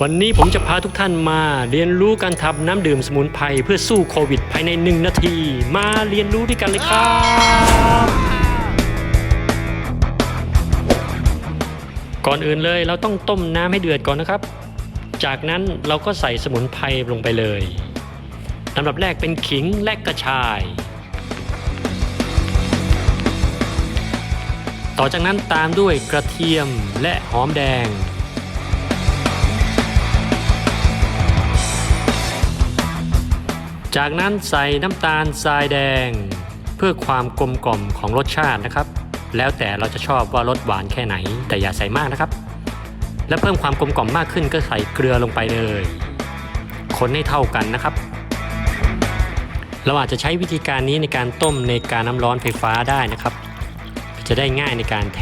วันนี้ผมจะพาทุกท่านมาเรียนรู้การทำน้ำดื่มสมุนไพรเพื่อสู้โควิดภายในหนึ่งนาที มาเรียนรู้ด้วยกันเลยครับ ก่อนอื่นเลยเราต้องต้มน้ำให้เดือดก่อนนะครับ จากนั้นเราก็ใส่สมุนไพรลงไปเลยลำดับแรกเป็นขิงและกระชาย ต่อจากนั้นตามด้วยกระเทียมและหอมแดง จากนั้นใส่น้ำตาลทรายแดง เพื่อความกลมกล่อมของรสชาตินะครับ แล้วแต่เราจะชอบว่ารสหวานแค่ไหน แต่อย่าใส่มากนะครับ และเพิ่มความกลมกล่อมมากขึ้นก็ใส่เกลือลงไปเลย คนให้เท่ากันนะครับ เราอาจจะใช้วิธีการนี้ในการต้มในการน้ำร้อนไฟฟ้าได้นะครับ จะได้ง่ายในการเท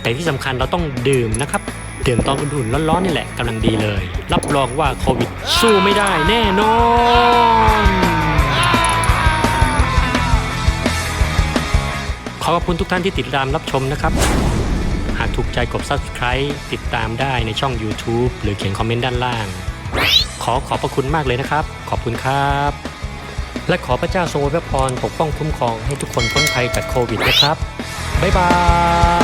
แต่ที่สำคัญเราต้องดื่มนะครับ ดื่มตอนอุ่นๆร้อนๆนี่แหละกำลังดีเลย รับรองว่าโควิด สู้ไม่ได้แน่นอนขอขอบคุณทุกท่านที่ติดตามรับชมนะครับ หากถูกใจกด subscribe ติดตามได้ในช่อง YouTube หรือเขียนคอมเมนต์ด้านล่าง ขอขอบพระคุณมากเลยนะครับ ขอบคุณครับ และขอพระเจ้าทรงอวยพรปกป้องคุ้มครองให้ทุกคนพ้นภัยจากโควิดนะครับ บ๊ายบาย